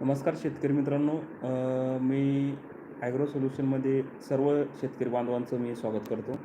नमस्कार शेतकरी मित्रांनो मी ॲग्रो सोल्युशनमध्ये सर्व शेतकरी बांधवांचं मी स्वागत करतो.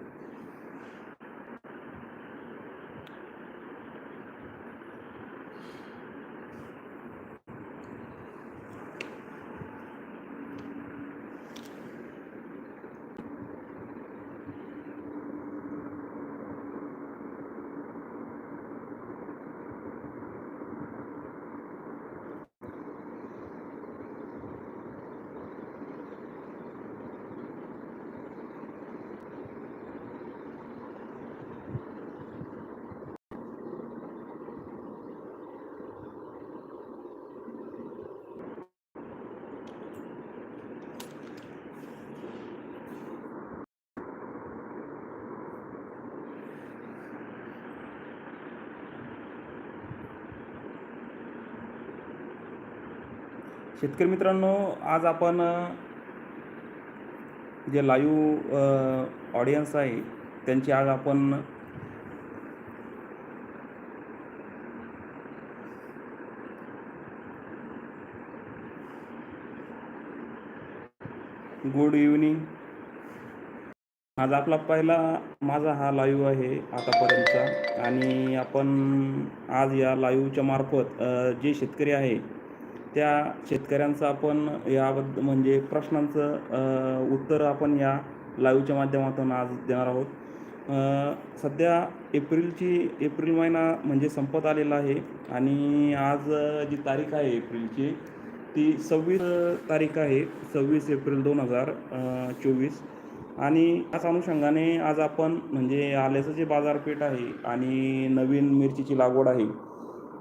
शेतकरी मित्रांनो आज आपण जे लाईव्ह ऑडियन्स आहे त्यांची आज आपण गुड इव्हनिंग आज आपला पहिला माझा हा लाईव्ह आहे आतापर्यंतचा. आणि आपण आज या लाईव्हच्या मार्फत जे शेतकरी आहे त्या शेतकऱ्यांचं आपण याबद्दल म्हणजे प्रश्नांचं उत्तर आपण या लाईव्हच्या माध्यमातून आज देणार आहोत. सध्या एप्रिलची एप्रिल महिना म्हणजे संपत आलेला आहे आणि आज जी तारीख आहे एप्रिलची ती सव्वीस तारीख आहे सव्वीस एप्रिल दोन हजार चोवीस. आणि त्याच अनुषंगाने आज आपण म्हणजे आल्याचं जे बाजारपेठ आहे आणि नवीन मिरचीची लागवड आहे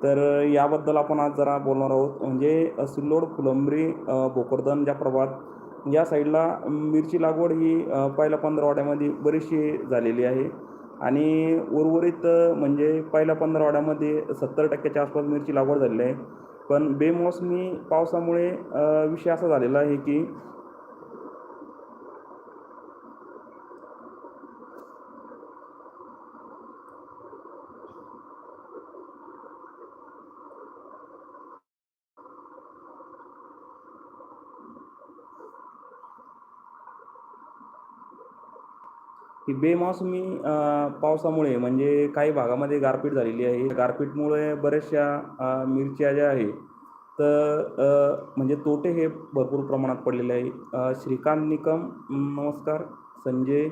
तर याबद्दल आपण आज जरा बोलणार आहोत. म्हणजे सिल्लोड फुलंब्री भोकरदन ज्या प्रभात या साईडला मिरची लागवड ही पहिल्या पहिल्या पंधरवड्यामध्ये बरीचशी झालेली आहे. आणि उर्वरित म्हणजे पहिल्या पंधरवड्यामध्ये सत्तर टक्क्याच्या आसपास मिरची लागवड झालेली आहे. पण बेमोसमी पावसामुळे विषय असा झालेला आहे की की बेमौसमी पावसामुळे म्हणजे काही भागामध्ये गारपीट झालेली आहे. गारपीटमुळे बऱ्याचशा मिरच्या ज्या आहे तर म्हणजे तोटे हे भरपूर प्रमाणात पडलेले आहे. श्रीकांत निकम नमस्कार. संजय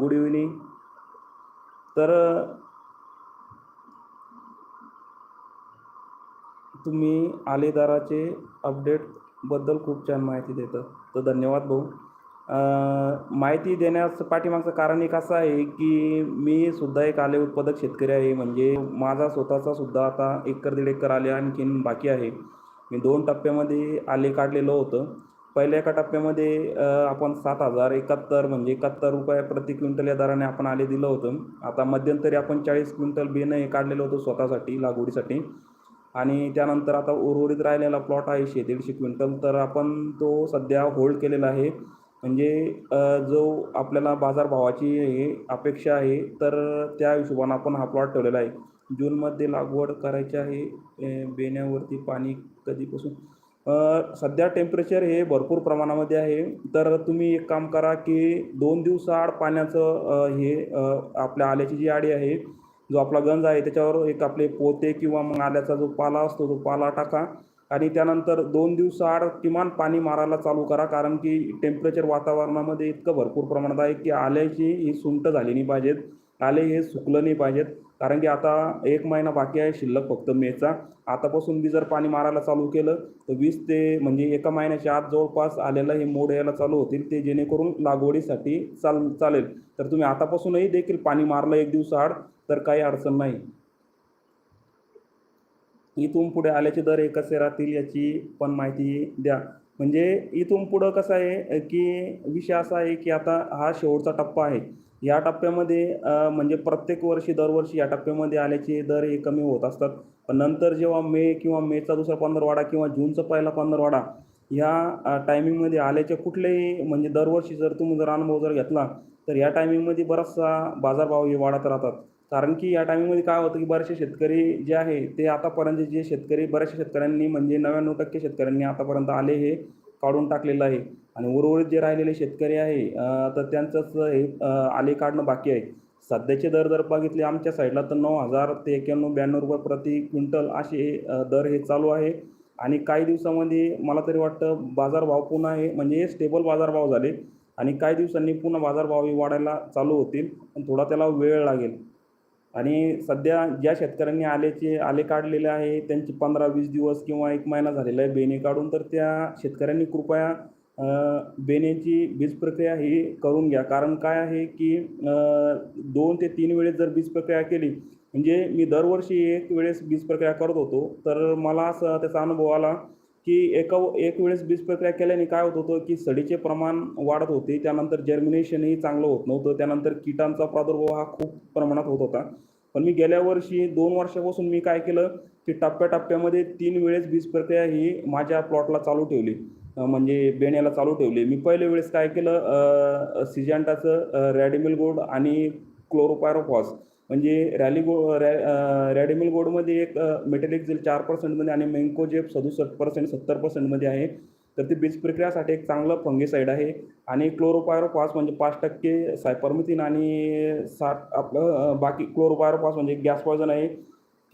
गुड इव्हनिंग तर तुम्ही आलेदाराचे अपडेटबद्दल खूप छान माहिती देतं. तर धन्यवाद भाऊ. माहिती देण्यास पाठीमागचं कारण एक असं आहे की मी सुद्धा एक आले उत्पादक शेतकरी आहे. म्हणजे माझा स्वतःचा सुद्धा आता एकर दीड एकर आले आणखीन बाकी आहे. मी दोन टप्प्यामध्ये आले काढलेलं होतं. पहिल्या एका टप्प्यामध्ये आपण सात हजार एकाहत्तर म्हणजे एकाहत्तर रुपये प्रति क्विंटल या दराने आपण आले दिलं होतं. आता मध्यंतरी आपण चाळीस क्विंटल बियाणं हे काढलेलं होतं स्वतःसाठी लागवडीसाठी. आणि त्यानंतर आता उर्वरित राहिलेला प्लॉट आहे शे दीडशे क्विंटल. तर आपण तो सध्या होल्ड केलेला आहे. म्हणजे जो आपल्याला बाजारभावाची हे अपेक्षा आहे तर त्या हिशोबानं आपण हा प्लॉट ठेवलेला आहे. जूनमध्ये लागवड करायची आहे बेण्यावरती पाणी कधीपासून? सध्या टेम्परेचर हे भरपूर प्रमाणामध्ये आहे. तर तुम्ही एक काम करा की दोन दिवसाआड पाण्याचं हे आपल्या आल्याची जी आडी आहे जो आपला गंज आहे त्याच्यावर एक आपले पोते किंवा मग आल्याचा जो पाला असतो तो पाला टाका. आणि त्यानंतर दोन दिवसाआड किमान पाणी मारायला चालू करा कारण की टेम्परेचर वातावरणामध्ये इतकं भरपूर प्रमाणात आहे की आल्याची ही सुंट झाली नाही पाहिजेत. आले हे सुकलं नाही पाहिजेत. कारण की आता एक महिना बाकी आहे शिल्लक फक्त मेचा. आतापासून बी जर पाणी मारायला चालू केलं तर वीस ते म्हणजे एका महिन्याच्या आत जवळपास आलेलं हे मोड यायला चालू होतील. ते जेणेकरून लागवडीसाठी चाल चालेल. तर तुम्ही आतापासूनही देखील पाणी मारलं एक दिवसाआड तर काही अडचण नाही. इथून पुढे आल्याचे दर हे कसे राहतील याची पण माहिती द्या. म्हणजे इथून पुढं कसं आहे की विषय असा आहे की आता हा शेवटचा टप्पा आहे. या टप्प्यामध्ये म्हणजे प्रत्येक वर्षी दरवर्षी या टप्प्यामध्ये आल्याचे दर हे कमी होत असतात. पण नंतर जेव्हा मे किंवा मेचा दुसरा पंधरवाडा किंवा जूनचा पहिला पंधरवाडा ह्या टायमिंगमध्ये आल्याचे कुठल्याही म्हणजे दरवर्षी जर तुम्ही जर अनुभव जर घेतला तर या टायमिंगमध्ये बराचसा बाजारभाव हे वाढत राहतात. कारण की या टायमिंगमध्ये काय होतं की बरेचसे शेतकरी जे आहे ते आतापर्यंत जे शेतकरी बऱ्याचशा शेतकऱ्यांनी म्हणजे नव्याण्णव टक्के शेतकऱ्यांनी आतापर्यंत आले हे काढून टाकलेलं आहे. आणि उर्वरित जे राहिलेले शेतकरी आहे तर त्यांचंच हे आले काढणं बाकी आहे. सध्याचे दर जर बघितले आमच्या साईडला तर नऊ हजार ते एक्क्याण्णव ब्याण्णव रुपये प्रति क्विंटल असे दर हे चालू आहे. आणि काही दिवसामध्ये मला तरी वाटतं बाजारभाव पुन्हा हे म्हणजे स्टेबल बाजारभाव झाले. आणि काही दिवसांनी पुन्हा बाजारभाव हे वाढायला चालू होतील. पण थोडा त्याला वेळ लागेल. आणि सध्या ज्या शेतकऱ्यांनी आल्याचे आले काढलेले आहे त्यांचे पंधरा वीस दिवस किंवा एक महिना झालेला आहे बेणे काढून तर त्या शेतकऱ्यांनी कृपया बेण्याची बीज प्रक्रिया ही करून घ्या. कारण काय आहे की दोन ते तीन वेळेस जर बीज प्रक्रिया केली म्हणजे मी दरवर्षी एक वेळेस बीज प्रक्रिया करत होतो तर मला असं त्याचा अनुभव आला की एका एक वेळेस बीज प्रक्रिया केल्याने काय होत होतं की सडीचे प्रमाण वाढत होते त्यानंतर जर्मिनेशनही चांगलं होत नव्हतं त्यानंतर कीटांचा प्रादुर्भाव हा खूप प्रमाणात होत होता. पण मी गेल्या वर्षी दोन वर्षापासून मी काय केलं की टप्प्याटप्प्यामध्ये तीन वेळेस बीज प्रक्रिया ही माझ्या प्लॉटला चालू ठेवली. म्हणजे बेण्याला चालू ठेवली. मी पहिल्या वेळेस काय केलं सिजॅन्टाचं रॅडिमिल गोल्ड आणि क्लोरोपायरोफॉस म्हणजे रॅली गो रॅ रॅडिमिल गोडमध्ये एक मेटॅलिक जेल चार पर्सेंटमध्ये आणि मेंकोजेप सदुसष्ट पर्सेंट सत्तर पर्सेंटमध्ये आहे. तर ते बीज प्रक्रियासाठी एक चांगलं फंगीसाईड आहे. आणि क्लोरोपायरोपास म्हणजे पाच टक्के सायपरमिथिन आणि साठ आपलं बाकी क्लोरोपायरोपास म्हणजे गॅस पॉयझन आहे.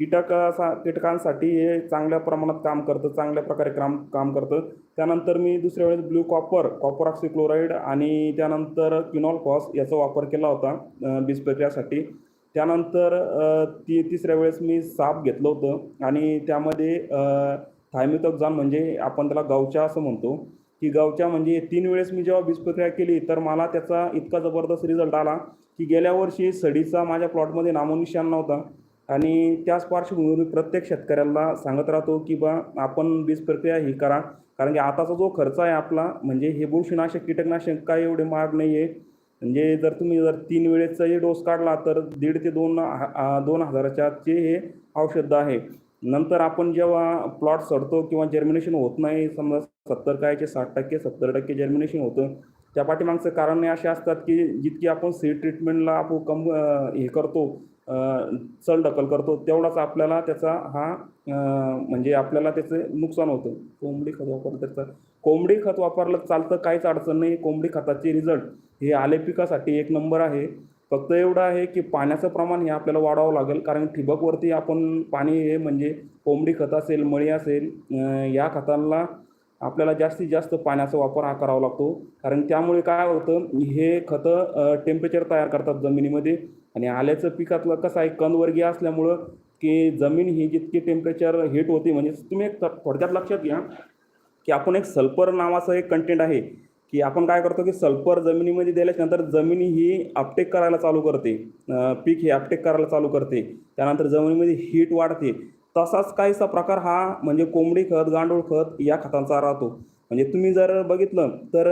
कीटका कीटकांसाठी हे चांगल्या प्रमाणात काम करतं चांगल्या प्रकारे काम काम करतं. त्यानंतर मी दुसऱ्या वेळेस ब्ल्यू कॉपर कॉपर ऑक्सिक्लोराईड आणि त्यानंतर क्विनॉल फॉस याचा वापर केला होता बीज प्रक्रियासाठी. त्यानंतर ती तिसऱ्या वेळेस मी साप घेतलं होतं आणि त्यामध्ये थायमिथॉक्झान म्हणजे आपण त्याला गावच्या असं म्हणतो. की गावच्या म्हणजे तीन वेळेस मी जेव्हा बीजप्रक्रिया केली तर मला त्याचा इतका जबरदस्त रिझल्ट आला की गेल्या वर्षी सडीचा माझ्या प्लॉटमध्ये नामोनिशान नव्हता. आणि त्याच पार्श्वभूमीवर मी प्रत्येक शेतकऱ्याला सांगत राहतो की बा आपण बीज प्रक्रिया ही करा. कारण की आताचा जो खर्च आहे आपला म्हणजे हे बुरशीनाशक कीटकनाशक काय एवढे महाग नाही आहे म्हणजे जर तुम्ही जर तीन वेळेचाही डोस काढला तर दीड ते दोन ह- आ- दोन हजाराच्याचे हे औषध आहे. नंतर आपण जेव्हा प्लॉट सडतो किंवा जर्मिनेशन होत नाही समजा सत्तर कायचे साठ टक्के सत्तर टक्के जर्मिनेशन होतं त्या पाठीमागचं कारण असे असतात की जितकी आपण सीड ट्रीटमेंटला आपण कम हे करतो अं, चल ढकल करतो. तेवढाच आपल्याला त्याचा हा म्हणजे आपल्याला त्याचं नुकसान होतं. कोंबडी खत वापरलं त्याचं कोंबडी खत वापरलं चालतं काहीच अडचण नाही. कोंबडी खताचे रिझल्ट हे आले पिकासाठी एक नंबर आहे. फक्त एवढं आहे की पाण्याचं प्रमाण हे आपल्याला वाढवावं लागेल. कारण ठिबकवरती आपण पाणी हे म्हणजे कोंबडी खत असेल मळी असेल या खतांना आपल्याला जास्तीत जास्त पाण्याचा वापर हा करावा लागतो. कारण त्यामुळे काय होतं हे खतं टेम्परेचर तयार करतात जमिनीमध्ये. आणि आल्याचं पिकातलं कसं आहे कंदवर्गीय असल्यामुळं की जमीन ही जितकी टेम्परेचर हिट होते म्हणजे तुम्ही एक थोडक्यात लक्षात घ्या की आपण एक सल्फर नावाचं एक कंटेंट आहे की आपण काय करतो की सल्फर जमिनीमध्ये दिल्याच्यानंतर जमीन ही अपटेक करायला चालू करते. पीक हे अपटेक करायला चालू करते. त्यानंतर जमिनीमध्ये हीट वाढते. तसाच काहीसा प्रकार हा म्हणजे कोंबडी खत गांडूळ खत या खतांचा राहतो. म्हणजे तुम्ही जर बघितलं तर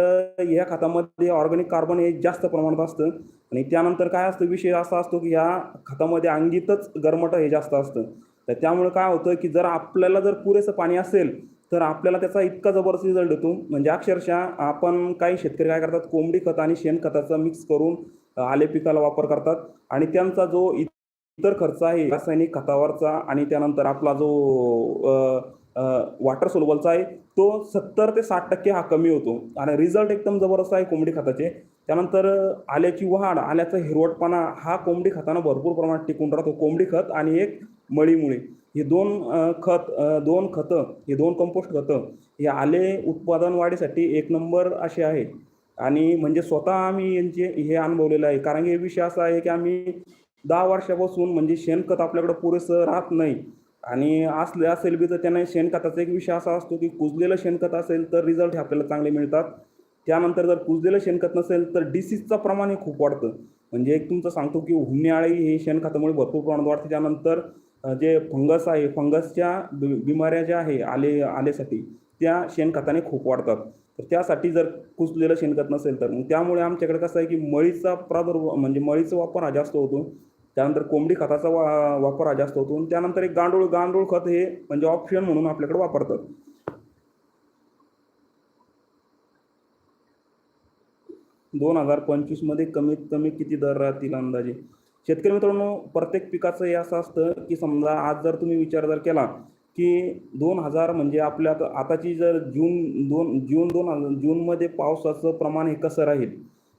या खतामध्ये ऑर्गॅनिक कार्बन हे जास्त प्रमाणात असतं. आणि त्यानंतर काय असतं विषय असा असतो की या खतामध्ये अंगीतच गरमट हे जास्त असतं. तर त्यामुळे काय होतं की जर आपल्याला जर पुरेसं पाणी असेल तर आपल्याला त्याचा इतका जबरदस्त रिझल्ट येतो म्हणजे अक्षरशः आपण काही शेतकरी काय करतात कोंबडी खत आणि शेणखताचा मिक्स करून आले पिकाला वापर करतात. आणि त्यांचा जो इ- इतर खर्च आहे रासायनिक खतावरचा आणि त्यानंतर आपला जो वॉटर सोलबलचा आहे तो सत्तर ते साठ टक्के हा कमी होतो. आणि रिझल्ट एकदम जबरदस्त आहे कोंबडी खताचे. त्यानंतर आल्याची वाढ आल्याचा हिरवटपणा हा कोंबडी खतानं भरपूर प्रमाणात टिकून राहतो. कोंबडी खत आणि एक मळीमुळे. हे दोन खत दोन खतं हे दोन कंपोस्ट खतं हे आले उत्पादन वाढीसाठी एक नंबर असे आहे. आणि म्हणजे स्वतः आम्ही यांचे हे अनुभवलेलं आहे. कारण की हे विषय असा आहे की आम्ही दहा वर्षापासून म्हणजे शेणखत आपल्याकडं पुरेसं राहत नाही. आणि असले असेल बी तर त्यांना शेणखताचा एक विषय असा असतो की कुजलेलं शेणखत असेल तर रिझल्ट हे आपल्याला चांगले मिळतात. त्यानंतर जर कुजलेलं शेणखत नसेल तर डिसीजचं प्रमाण हे खूप वाढतं. म्हणजे एक तुमचं सांगतो की हुन्याळी हे शेणखतामुळे भरपूर प्रमाणात वाढते. त्यानंतर जे फंगस आहे फंगसच्या बिमाऱ्या ज्या आहे आले आलेसाठी त्या शेणखताने खूप वाढतात. तर त्यासाठी जर कुजलेलं शेणखत नसेल तर. मग त्यामुळे आमच्याकडे कसं आहे की मळीचा प्रादुर्भाव म्हणजे मळीचा वापर हा जास्त होतो. त्यानंतर कोंबडी खताचा वा वापर हा जास्त होतो. आणि त्यानंतर एक गांडूळ गांडूळ खत हे म्हणजे ऑप्शन म्हणून आपल्याकडे वापरतात. दोन हजार पंचवीसमध्ये कमीत कमी किती दर राहतील अंदाजे? शेतकरी मित्रांनो प्रत्येक पिकाचं हे असं असतं की समजा आज जर तुम्ही विचार जर केला की दोन हजार म्हणजे आपल्या आताची जर जून दोन जून दोन हजार जूनमध्ये पावसाचं प्रमाण हे कसं राहील?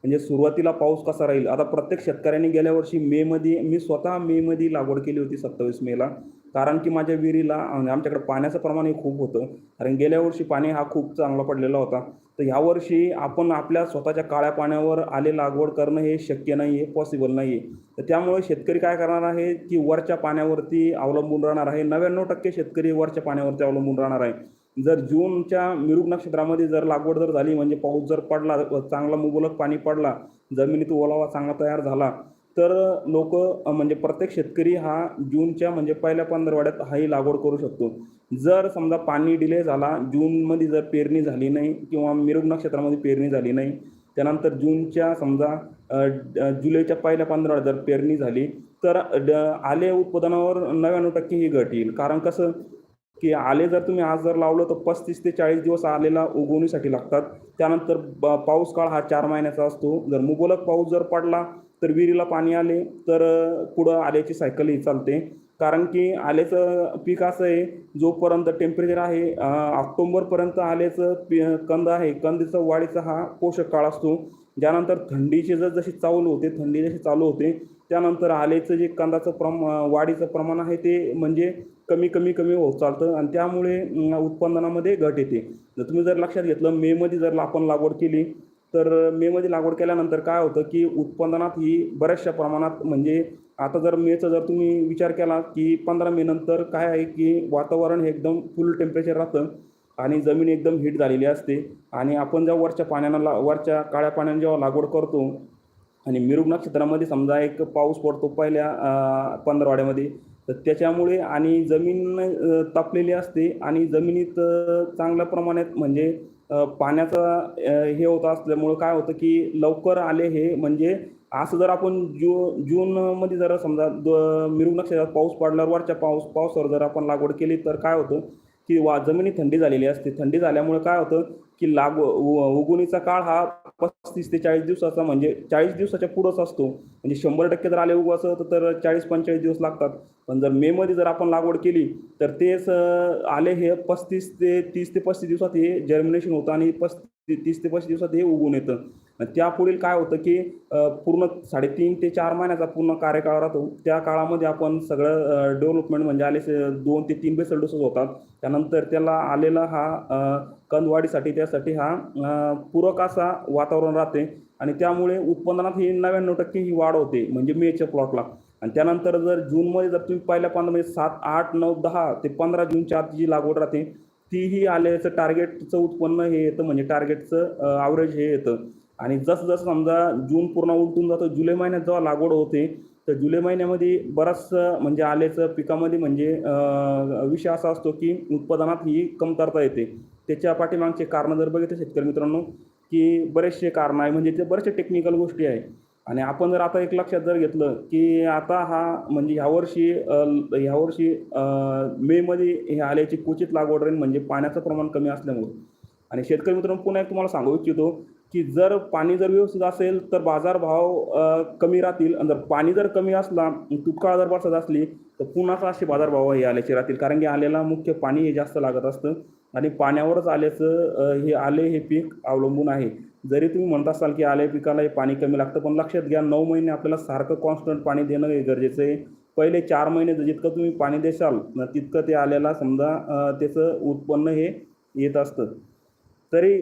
म्हणजे सुरुवातीला पाऊस कसा राहील? आता प्रत्येक शेतकऱ्यांनी गेल्या वर्षी मेमध्ये मी स्वतः मेमध्ये लागवड केली होती सत्तावीस मेला कारण की माझ्या विहिरीला आमच्याकडे पाण्याचं प्रमाण हे खूप होतं. कारण गेल्या वर्षी पाणी हा खूप चांगला पडलेला होता. तर यावर्षी आपण आपल्या स्वतःच्या काळ्या पाण्यावर आले लागवड करणं हे शक्य नाही आहे पॉसिबल नाही आहे तर त्यामुळे शेतकरी काय करणार आहे की वरच्या पाण्यावरती अवलंबून राहणार आहे. नव्याण्णव टक्के शेतकरी वरच्या पाण्यावरती अवलंबून राहणार आहे. जर जूनच्या मिरुग नक्षत्रामध्ये जर लागवड जर झाली म्हणजे पाऊस जर पडला चांगला मुबलक पाणी पडला जमिनीत ओलावा चांगला तयार झाला तर लोक म्हणजे प्रत्येक शेतकरी हा जूनच्या म्हणजे पहिल्या पंधरवड्यात हाही लागवड करू शकतो. जर समजा पाणी डिले झाला जूनमध्ये जर पेरणी झाली नाही किंवा मिरुग नक्षत्रामध्ये पेरणी झाली नाही त्यानंतर जूनच्या समजा जुलैच्या पहिल्या पंधरवाड्यात जर पेरणी झाली तर ड- आले उत्पादनावर नव्याण्णव टक्के ही घट येईल. कारण कसं की आले जर तुम्ही आज जर लावलं तर पस्तीस ते चाळीस दिवस आलेला उगवणीसाठी लागतात. त्यानंतर ब- पाऊस काळ हा चार महिन्याचा असतो. जर मुबलक पाऊस जर पडला तर विहिरीला पाणी आले तर पुढं आल्याची सायकल ही चालते. कारण की आल्याचं पीक असं आहे जोपर्यंत टेम्परेचर आहे ऑक्टोंबरपर्यंत आल्याचं पी कंद आहे कंदीचा वाढीचा हा पोषक काळ असतो. ज्यानंतर थंडीची जर जशी चालू होते थंडी जशी चालू होते त्यानंतर आलेचं जे कंदाचं प्रम वाढीचं प्रमाण आहे ते म्हणजे कमी कमी कमी होत चालतं आणि त्यामुळे उत्पादनामध्ये घट येते. जर तुम्ही जर लक्षात घेतलं मेमध्ये जर आपण लागवड केली तर मेमध्ये लागवड केल्यानंतर काय होतं की उत्पादनात ही बऱ्याचशा प्रमाणात म्हणजे आता जर मेचा जर तुम्ही विचार केला की पंधरा मे नंतर काय आहे की वातावरण हे एकदम फुल टेम्परेचर राहतं आणि जमीन एकदम हीट झालेली असते आणि आपण जेव्हा वरच्या पाण्यानं ला वरच्या काळ्या पाण्यानं जेव्हा लागवड करतो आणि मिरुग नक्षत्रामध्ये समजा एक पाऊस पडतो पहिल्या पंधरवाड्यामध्ये तर त्याच्यामुळे आणि जमीन तापलेली असते आणि जमिनीत चांगल्या प्रमाणात म्हणजे पाण्याचा हे होत असल्यामुळं काय होतं की लवकर आले हे म्हणजे असं जर आपण जू जूनमध्ये जर समजा द मिरुग नक्षत्रात पाऊस पडल्यावर वरच्या पाऊस पावसावर जर आपण लागवड केली तर काय होतं की वा जमिनी थंडी झालेली असते. थंडी झाल्यामुळे काय होतं की लागव उ- उगवणीचा काळ हा पस्तीस ते चाळीस दिवसाचा म्हणजे चाळीस दिवसाच्या पुढंच असतो. म्हणजे शंभर टक्के जर आले उगवायचं तर- तर चाळीस पंचेचाळीस दिवस लागतात. पण जर मेमध्ये जर आपण लागवड केली तर तेच आले हे पस्तीस ते तीस ते पस्तीस दिवसात हे जर्मिनेशन होतं आणि पस्तीस तीस ते पस्तीस दिवसात हे उगवून येतं. त्यापुढील काय होतं की पूर्ण साडेतीन ते चार महिन्याचा पूर्ण कार्यकाळ राहतो. त्या काळामध्ये आपण सगळं डेव्हलपमेंट म्हणजे आले दोन ते तीन बेसल डोसेस होतात. त्यानंतर त्याला आलेला हा कंदवाढीसाठी त्यासाठी हा पूरक असा वातावरण राहते. आणि त्यामुळे उत्पादनात ही नव्याण्णव टक्के ही वाढ होते म्हणजे मेच्या प्लॉटला आणि त्यानंतर जर जूनमध्ये जर तुम्ही पहिल्या पंधरा म्हणजे सात आठ नऊ दहा ते पंधरा जूनच्या आत जी लागवड राहते तीही आल्याचं टार्गेटचं उत्पन्न हे येतं म्हणजे टार्गेटचं ॲव्हरेज हे येतं. आणि जसं जसं समजा जून पूर्ण उलटून जातो जुलै महिन्यात जेव्हा लागवड होते तर जुलै महिन्यामध्ये बराच म्हणजे आल्याचं पिकामध्ये म्हणजे विषय असा असतो की उत्पादनात ही कमतरता येते. त्याच्या पाठीमागचे कारणं जर बघितलं शेतकरी मित्रांनो की बरेचसे कारणं आहे म्हणजे ते बरेचसे टेक्निकल गोष्टी आहे. आणि आपण जर आता एक लक्षात जर घेतलं की आता हा म्हणजे ह्यावर्षी ह्यावर्षी मेमध्ये हे आल्याची क्वचित लागवड राहील म्हणजे पाण्याचं प्रमाण कमी असल्यामुळे. आणि शेतकरी मित्रांनो पुन्हा एक तुम्हाला सांगू इच्छितो की जर पाणी जर व्यवस्थित असेल तर बाजारभाव कमी राहतील. आणि जर पाणी जर कमी असला तुटकाळ जर बसत असली तर पुन्हाच असे बाजारभाव हे आल्याचे राहतील. कारण की आलेला मुख्य पाणी हे जास्त लागत असतं. आणि पाण्यावरच आल्याचं हे आले हे पीक अवलंबून आहे. जरी तुम्ही म्हणत असाल की आले पिकाला हे पाणी कमी लागतं पण लक्षात घ्या नऊ महिने आपल्याला सारखं कॉन्स्टंट पाणी देणं हे गरजेचं आहे. पहिले चार महिने जितकं तुम्ही पाणी देशाल तितकं ते आल्याला समजा त्याचं उत्पन्न हे येत असतं. तरी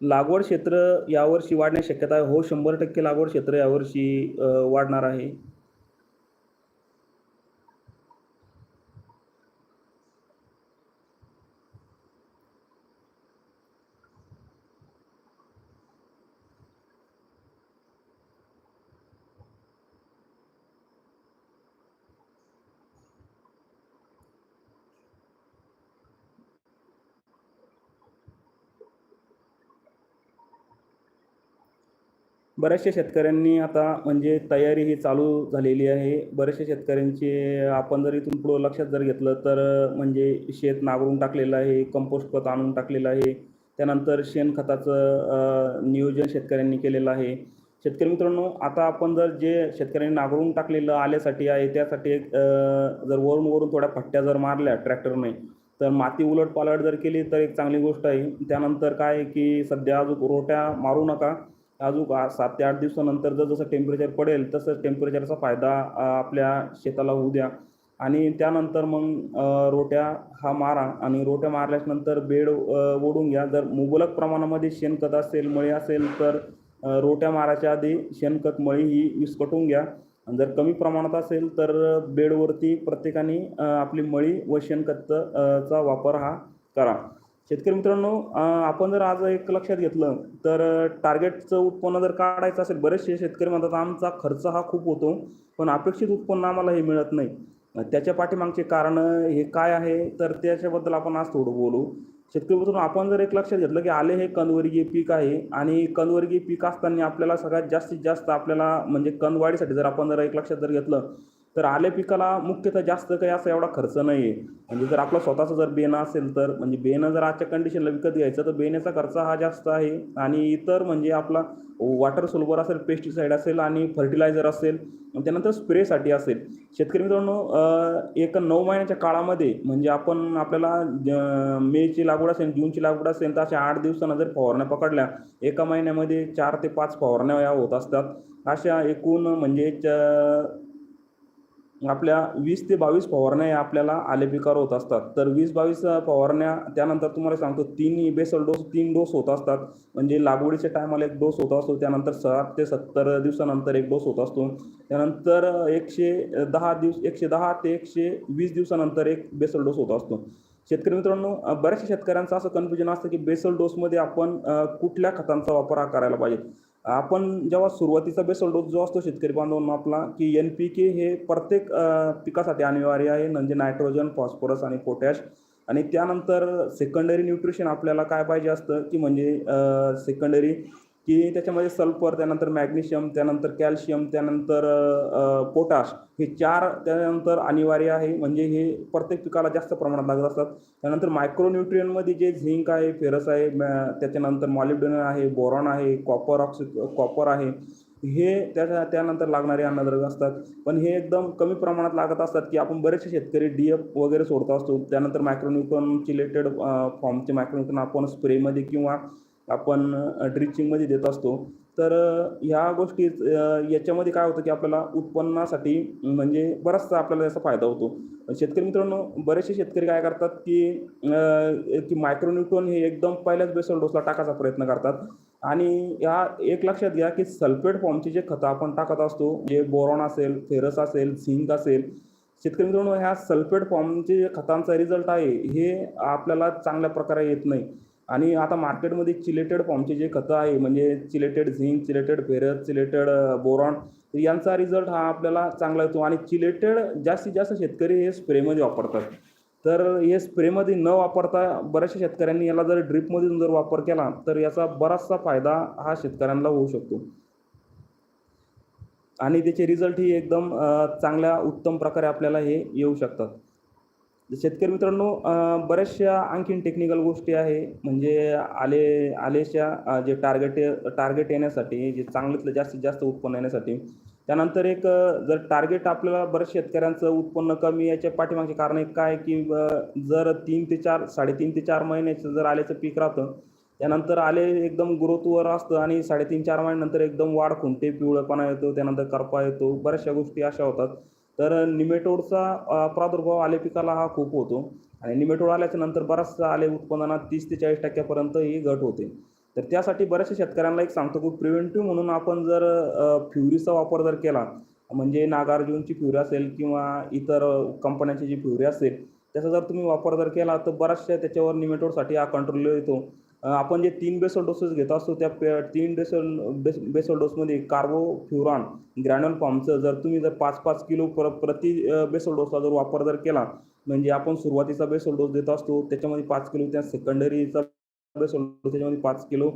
लागवड क्षेत्र यावर्षी वाढण्याची शक्यता आहे. हो शंभर टक्के लागवड क्षेत्र यावर्षी वाढणार आहे. बऱ्याचशा शेतकऱ्यांनी आता म्हणजे तयारी ही चालू झालेली आहे. बऱ्याचशा शेतकऱ्यांचे आपण जर इथून पुढं लक्षात जर घेतलं तर म्हणजे शेत नांगरून टाकलेलं आहे कंपोस्ट खत आणून टाकलेलं आहे. त्यानंतर शेणखताचं नियोजन शेतकऱ्यांनी केलेलं आहे. शेतकरी मित्रांनो आता आपण जर जे शेतकऱ्यांनी नांगरून टाकलेलं आल्यासाठी आहे त्यासाठी एक जर वरून वरून थोड्या फट्ट्या जर मारल्या ट्रॅक्टरने तर माती उलट पालट जर केली तर एक चांगली गोष्ट आहे. त्यानंतर काय आहे की सध्या अजून रोट्या मारू नका. अजून सात ते आठ दिवसानंतर जर जसं टेम्परेचर पडेल तसं टेम्परेचरचा फायदा आपल्या शेताला होऊ द्या. आणि त्यानंतर मग रोट्या हा मारा आणि रोट्या मारल्यानंतर बेड ओढून घ्या. जर मुबलक प्रमाणामध्ये शेणखत असेल मळी असेल तर रोट्या मारायच्या आधी शेणखत मळी ही विस्कटून घ्या. जर कमी प्रमाणात असेल तर बेडवरती प्रत्येकाने आपली मळी व शेणखत चा वापर हा करा. शेतकरी मित्रांनो आपण जर आज एक लक्षात घेतलं तर टार्गेटचं उत्पन्न जर काढायचं असेल बरेचसे शेतकरी म्हणतात आमचा खर्च हा खूप होतो पण अपेक्षित उत्पन्न आम्हाला हे मिळत नाही. त्याच्या पाठीमागचे कारण हे काय आहे? तर त्याच्याबद्दल आपण आज थोडं बोलू. शेतकरी मित्रांनो आपण जर एक लक्षात घेतलं की आले हे कंदवर्गीय पीक आहे आणि कंदवर्गीय पीक असताना आपल्याला सगळ्यात जास्तीत जास्त आपल्याला म्हणजे कंदवाढीसाठी जर आपण जर एक लक्षात जर घेतलं तर आले पिकाला मुख्यतः जास्त काही असा एवढा खर्च नाही आहे म्हणजे जर आपला स्वतःचं जर बेणं असेल तर म्हणजे बेणं जर आजच्या कंडिशनला विकत घ्यायचं तर बेण्याचा खर्च हा जास्त आहे. आणि इतर म्हणजे आपला वॉटर सोल्बर असेल पेस्टिसाईड असेल आणि फर्टिलायझर असेल त्यानंतर स्प्रेसाठी असेल. शेतकरी मित्रांनो एक नऊ महिन्याच्या काळामध्ये म्हणजे आपण आपल्याला ज- मेची लागवड असेल जूनची लागवड असेल तर अशा आठ दिवसांना जर फवारण्या पकडल्या एका महिन्यामध्ये चार ते पाच फवारण्या या होत असतात. अशा एकूण म्हणजे च- आपल्या वीस ते बावीस फवारण्या या आपल्याला आले पिकावर होत असतात. तर वीस बावीस फवारण्या त्यानंतर तुम्हाला सांगतो तीन बेसल डोस तीन डोस होत असतात. म्हणजे लागवडीच्या टायमाला एक डोस होत असतो त्यानंतर साठ ते सत्तर दिवसानंतर एक डोस होत असतो. त्यानंतर एकशे दहा दिवस एकशे दहा ते एकशे वीस दिवसानंतर एक बेसल डोस होत असतो. शेतकरी मित्रांनो बऱ्याचशा शेतकऱ्यांचं असं कन्फ्युजन असतं की बेसल डोसमध्ये आपण कुठल्या खतांचा वापर हा करायला पाहिजे? आपण जेव्हा सुरुवातीचा बेसल डोस जो असतो शेतकरी बांधवांना आपला की एन पी के हे प्रत्येक पिकासाठी अनिवार्य आहे म्हणजे नायट्रोजन फॉस्फरस आणि पोटॅश आणि त्यानंतर सेकंडरी न्यूट्रिशन आपल्याला काय पाहिजे असतं की म्हणजे सेकंडरी की त्याच्यामध्ये सल्फर त्यानंतर मॅग्नेशियम त्यानंतर कॅल्शियम त्यानंतर पोटाश हे चार त्यानंतर अनिवार्य आहे. म्हणजे हे प्रत्येक पिकाला जास्त प्रमाणात लागत असतात. त्यानंतर मायक्रोन्युट्रियनमध्ये जे झिंक आहे फेरस आहे मॅ- त्याच्यानंतर मॉलिब्डेनम आहे बोरॉन आहे कॉपर ऑक्सि कॉपर आहे हे त्याच्या त्यानंतर लागणारे अन्नद्रव्य असतात. पण हे एकदम कमी प्रमाणात लागत असतात की आपण बरेचसे शेतकरी डी एफ वगैरे सोडत असतो. त्यानंतर मायक्रोन्युट्रॉन चिलेटेड फॉर्मचे मायक्रोन्युट्रॉन आपण स्प्रेमध्ये किंवा आपण ड्रिचिंगमध्ये देत असतो. तर ह्या गोष्टी याच्यामध्ये काय होतं की आपल्याला उत्पन्नासाठी म्हणजे बराचसा आपल्याला याचा फायदा होतो. शेतकरी मित्रांनो बरेचसे शेतकरी काय करतात की की मायक्रोन्युट्रॉन हे एकदम पहिल्याच बेसल डोसला टाकायचा प्रयत्न करतात. आणि या एक लक्षात घ्या की सल्फेट फॉर्मचे जे खतं आपण टाकत असतो जे बोरॉन असेल फेरस असेल झिंक असेल शेतकरी मित्रांनो ह्या सल्फेट फॉर्मचे जे खतांचा रिझल्ट आहे हे आपल्याला चांगल्या प्रकारे येत नाही. आणि आता मार्केटमध्ये चिलेटेड फॉर्मचे जे खतं आहे म्हणजे chelated zinc chelated ferrous chelated boron यांचा रिझल्ट हा आपल्याला चांगला येतो. आणि चिलेटेड जास्तीत जास्त शेतकरी हे स्प्रेमध्ये वापरतात. तर हे स्प्रेमध्ये न वापरता बऱ्याचशा शेतकऱ्यांनी याला जर ड्रिपमधून जर वापर केला तर याचा बराचसा फायदा हा शेतकऱ्यांना होऊ शकतो. आणि त्याचे रिझल्ट ही एकदम चांगल्या उत्तम प्रकारे आपल्याला हे येऊ शकतात. शेतकरी मित्रांनो बऱ्याचशा आणखीन टेक्निकल गोष्टी आहे. म्हणजे आले आलेच्या जे टार्गेट टार्गेट येण्यासाठी जे चांगल्यातलं जास्तीत जास्त उत्पन्न येण्यासाठी त्यानंतर एक जर टार्गेट आपल्याला बऱ्याच शेतकऱ्यांचं उत्पन्न कमी याच्या पाठीमागचे कारण एक काय की जर तीन ते चार साडेतीन ते चार महिन्याचं जर आल्याचं पीक राहतं त्यानंतर आले एकदम ग्रोथवर असतं आणि साडेतीन चार महिन्यानंतर एकदम वाढ खुंटे पिवळेपणा येतो त्यानंतर करपा येतो बऱ्याचशा गोष्टी अशा होतात. तर निमेटोडचा प्रादुर्भाव आले पिकाला हा खूप होतो. आणि निमेटोड आल्याच्यानंतर बराचसा आले उत्पादनात तीस ते चाळीस टक्क्यापर्यंत ही घट होते. तर त्यासाठी बऱ्याचशा शेतकऱ्यांना एक सांगतो की प्रिव्हेंटिव्ह म्हणून आपण जर फ्युरीचा वापर जर केला म्हणजे नागार्जुनची फ्युरी असेल किंवा इतर कंपन्यांची जी फ्युरी असेल त्याचा जर तुम्ही वापर जर केला तर बऱ्याचशा त्याच्यावर निमेटोडसाठी हा कंट्रोल येतो. आपण जे तीन बेसल डोसेस घेत असतो त्या तीन बेसल बेस बेसल डोसमध्ये कार्बोफ्युरॉन ग्रॅन्युअल फॉर्मचं जर तुम्ही जर पाच पाच किलो पर प्रति बेसल डोसचा जर वापर जर केला म्हणजे आपण सुरुवातीचा बेसल डोस देत असतो त्याच्यामध्ये पाच किलो त्या सेकंडरीचा बेसल डोस त्याच्यामध्ये पाच किलो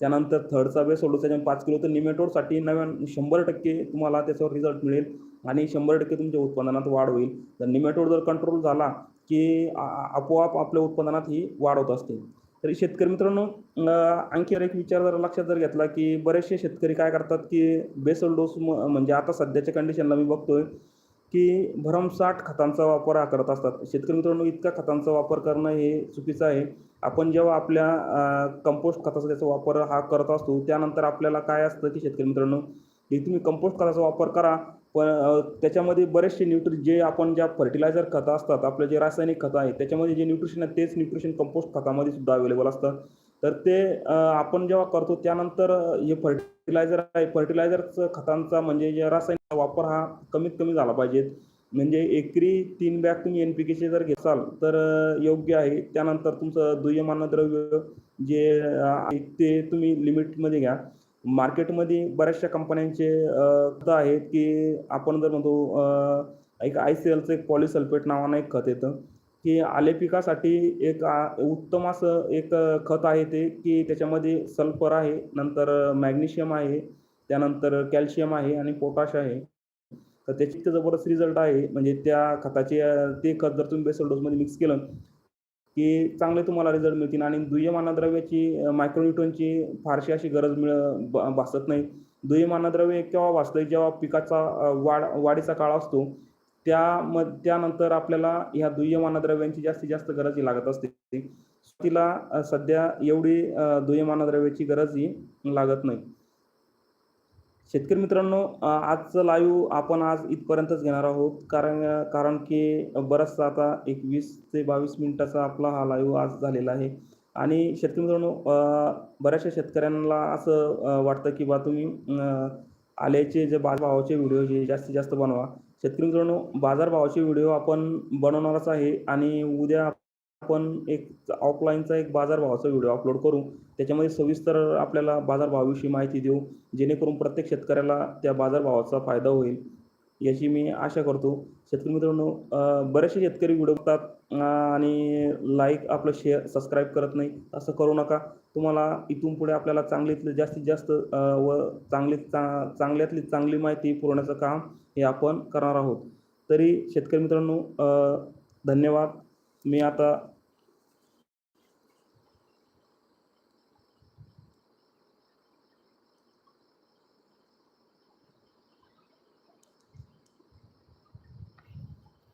त्यानंतर थर्डचा बेसल डोस त्याच्यामध्ये पाच किलो तर निमेटोडसाठी नव्यान शंभर टक्के तुम्हाला त्याच्यावर रिझल्ट मिळेल आणि शंभर टक्के तुमच्या उत्पादनात वाढ होईल. तर निमेटोड जर कंट्रोल झाला की आपोआप आपल्या उत्पादनात ही वाढ होत असते. तरी शेतकरी मित्रांनो आणखी एक विचार जर लक्षात जर घेतला की बरेचसे शेतकरी काय करतात की बेसल डोस म्हणजे आता सध्याच्या कंडिशनला मी बघतोय की भरमसाठ खतांचा वापर हा करत असतात. शेतकरी मित्रांनो इतका खतांचा वापर करणं हे चुकीचं आहे. आपण जेव्हा आपल्या कंपोस्ट खताचा त्याचा वापर हा करत असतो त्यानंतर आपल्याला काय असतं की शेतकरी मित्रांनो की तुम्ही कंपोस्ट खताचा वापर करा पण त्याच्यामध्ये बरेचसे न्यूट्रि जे आपण ज्या फर्टिलायझर खतं असतात आपलं जे रासायनिक खतं आहेत त्याच्यामध्ये जे न्यूट्रिशन आहे तेच न्यूट्रिशन कंपोस्ट खतामध्ये सुद्धा अवेलेबल असतं. तर ते आपण जेव्हा करतो त्यानंतर हे फर्टिलायझर आहे फर्टिलायझरचं खतांचा म्हणजे जे रासायनिक वापर हा कमीत कमी झाला पाहिजे. म्हणजे एकरी तीन बॅग तुम्ही एन पी केचे जर घेसाल तर योग्य आहे. त्यानंतर तुमचं दुय्यम अन्नद्रव्य जे आहे ते तुम्ही लिमिटमध्ये घ्या. मार्केटमध्ये बऱ्याचशा कंपन्यांचे खतं आहेत की आपण जर म्हणतो एक आय सी एलचं एक पॉलिसल्फेट नावानं एक खत येतं की आले पिकासाठी एक उत्तम असं एक खत आहे ते की त्याच्यामध्ये सल्फर आहे नंतर मॅग्नेशियम आहे त्यानंतर कॅल्शियम आहे आणि पोटॅश आहे. तर त्याची जबरदस्त रिझल्ट आहे म्हणजे त्या खताचे ते खत जर तुम्ही बेसल डोसमध्ये मिक्स केलं की चांगले तुम्हाला रिझल्ट मिळतील. आणि दुय्यम अन्नद्रव्याची मायक्रोन्यूटनची फारशी अशी गरज मिळ भासत नाही. दुय्यम अन्नद्रव्य केव्हा भासतं जेव्हा पिकाचा वाढ वाढीचा काळ असतो त्या म त्यानंतर आपल्याला ह्या दुय्यम अन्नद्रव्यांची जास्तीत जास्त गरज ही लागत असते. तिला सध्या एवढी दुय्यम अन्नद्रव्याची गरज ही लागत नाही. शेतकरी मित्रांनो आजचं लाईव्ह आपण आज इथपर्यंतच घेणार आहोत. कारण कारण की बराचसा आता एक वीस ते बावीस मिनिटाचा आपला हा लाईव्ह आज झालेला आहे. आणि शेतकरी मित्रांनो बऱ्याचशा शेतकऱ्यांना असं वाटतं की बा तुम्ही आल्याचे जे बाजारभावाचे व्हिडिओ जे जास्तीत जास्त बनवा. शेतकरी मित्रांनो बाजारभावाचे व्हिडिओ आपण बनवणारच आहे आणि उद्या आपण एक ऑफलाईनचा एक बाजारभावाचा व्हिडिओ अपलोड करू. त्याच्यामध्ये सविस्तर आपल्याला बाजारभावाविषयी माहिती देऊ. जेणेकरून प्रत्येक शेतकऱ्याला त्या बाजारभावाचा फायदा होईल याची मी आशा करतो. शेतकरी मित्रांनो बरेचसे शेतकरी व्हिडिओ बघतात आणि लाईक आपलं शेअर सबस्क्राईब करत नाही. असं करू नका. तुम्हाला इथून पुढे आपल्याला चांगलीतले जास्तीत जास्त व चांगली चा चांगल्यातली चांगली माहिती पुरवण्याचं काम हे आपण करणार आहोत. तरी शेतकरी मित्रांनो धन्यवाद. मी आता